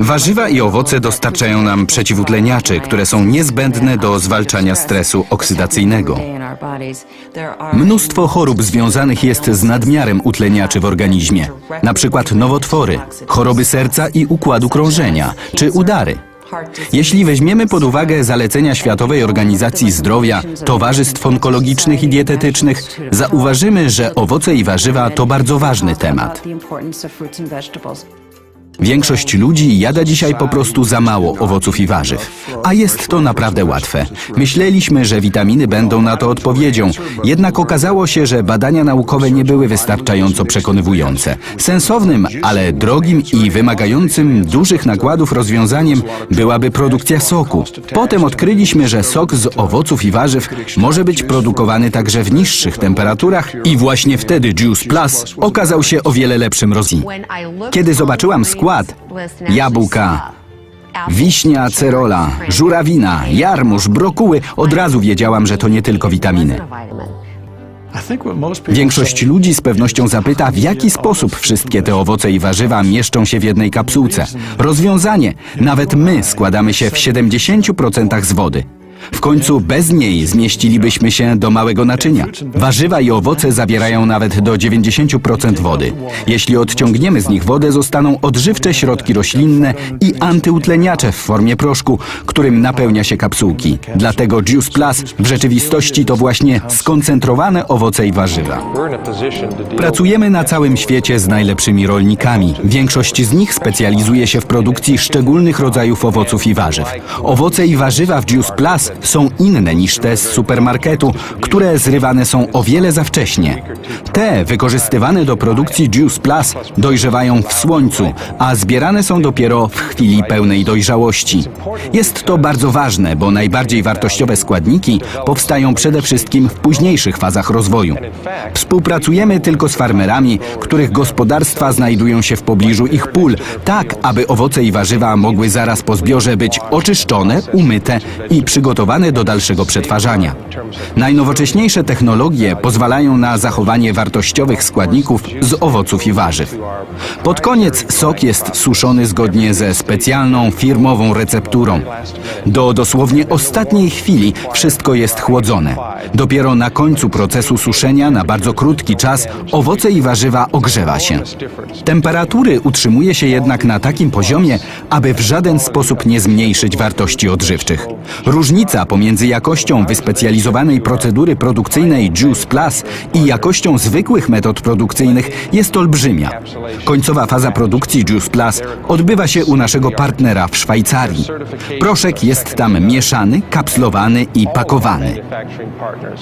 Warzywa i owoce dostarczają nam przeciwutleniaczy, które są niezbędne do zwalczania stresu oksydacyjnego. Mnóstwo chorób związanych jest z nadmiarem utleniaczy w organizmie, na przykład nowotwory, choroby serca i układu krążenia, czy udary. Jeśli weźmiemy pod uwagę zalecenia Światowej Organizacji Zdrowia, towarzystw onkologicznych i dietetycznych, zauważymy, że owoce i warzywa to bardzo ważny temat. Większość ludzi jada dzisiaj po prostu za mało owoców i warzyw. A jest to naprawdę łatwe. Myśleliśmy, że witaminy będą na to odpowiedzią, jednak okazało się, że badania naukowe nie były wystarczająco przekonywujące. Sensownym, ale drogim i wymagającym dużych nakładów rozwiązaniem byłaby produkcja soku. Potem odkryliśmy, że sok z owoców i warzyw może być produkowany także w niższych temperaturach i właśnie wtedy Juice Plus okazał się o wiele lepszym rozwiązaniem. Kiedy zobaczyłam skład, jabłka, Wiśnia, cerola, żurawina, jarmuż, brokuły, od razu wiedziałam, że to nie tylko witaminy. Większość ludzi z pewnością zapyta, w jaki sposób wszystkie te owoce i warzywa mieszczą się w jednej kapsułce. Rozwiązanie. Nawet my składamy się w 70% z wody. W końcu bez niej zmieścilibyśmy się do małego naczynia. Warzywa i owoce zawierają nawet do 90% wody. Jeśli odciągniemy z nich wodę, zostaną odżywcze środki roślinne i antyutleniacze w formie proszku, którym napełnia się kapsułki. Dlatego Juice Plus w rzeczywistości to właśnie skoncentrowane owoce i warzywa. Pracujemy na całym świecie z najlepszymi rolnikami. Większość z nich specjalizuje się w produkcji szczególnych rodzajów owoców i warzyw. Owoce i warzywa w Juice Plus są inne niż te z supermarketu, które zrywane są o wiele za wcześnie. Te wykorzystywane do produkcji Juice Plus dojrzewają w słońcu, a zbierane są dopiero w chwili pełnej dojrzałości. Jest to bardzo ważne, bo najbardziej wartościowe składniki powstają przede wszystkim w późniejszych fazach rozwoju. Współpracujemy tylko z farmerami, których gospodarstwa znajdują się w pobliżu ich pól, tak aby owoce i warzywa mogły zaraz po zbiorze być oczyszczone, umyte i przygotowane do dalszego przetwarzania. Najnowocześniejsze technologie pozwalają na zachowanie wartościowych składników z owoców i warzyw. Pod koniec sok jest suszony zgodnie ze specjalną firmową recepturą. Do dosłownie ostatniej chwili wszystko jest chłodzone. Dopiero na końcu procesu suszenia na bardzo krótki czas owoce i warzywa ogrzewa się. Temperatury utrzymuje się jednak na takim poziomie, aby w żaden sposób nie zmniejszyć wartości odżywczych. Różnica pomiędzy jakością wyspecjalizowanej procedury produkcyjnej Juice Plus i jakością zwykłych metod produkcyjnych jest olbrzymia. Końcowa faza produkcji Juice Plus odbywa się u naszego partnera w Szwajcarii. Proszek jest tam mieszany, kapslowany i pakowany.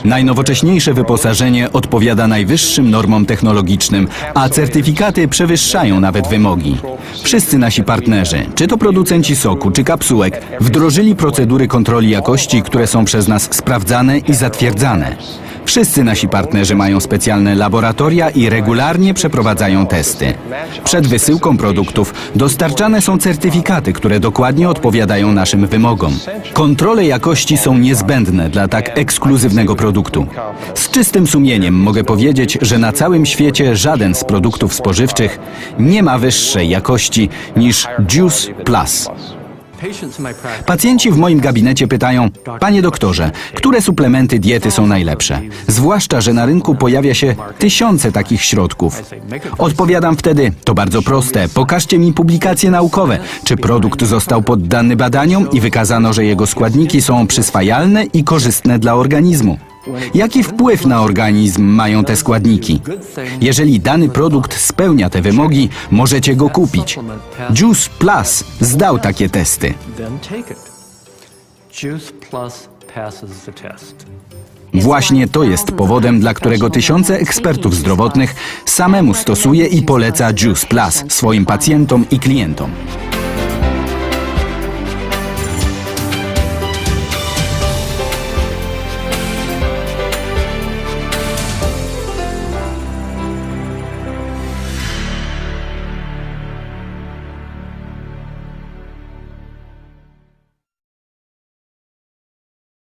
Najnowocześniejsze wyposażenie odpowiada najwyższym normom technologicznym, a certyfikaty przewyższają nawet wymogi. Wszyscy nasi partnerzy, czy to producenci soku, czy kapsułek, wdrożyli procedury kontroli jakości, które są przez nas sprawdzane i zatwierdzane. Wszyscy nasi partnerzy mają specjalne laboratoria i regularnie przeprowadzają testy. Przed wysyłką produktów dostarczane są certyfikaty, które dokładnie odpowiadają naszym wymogom. Kontrole jakości są niezbędne dla tak ekskluzywnego produktu. Z czystym sumieniem mogę powiedzieć, że na całym świecie żaden z produktów spożywczych nie ma wyższej jakości niż Juice Plus. Pacjenci w moim gabinecie pytają, panie doktorze, które suplementy diety są najlepsze? Zwłaszcza, że na rynku pojawia się tysiące takich środków. Odpowiadam wtedy, to bardzo proste, pokażcie mi publikacje naukowe, czy produkt został poddany badaniom i wykazano, że jego składniki są przyswajalne i korzystne dla organizmu. Jaki wpływ na organizm mają te składniki? Jeżeli dany produkt spełnia te wymogi, możecie go kupić. Juice Plus zdał takie testy. Właśnie to jest powodem, dla którego tysiące ekspertów zdrowotnych samemu stosuje i poleca Juice Plus swoim pacjentom i klientom.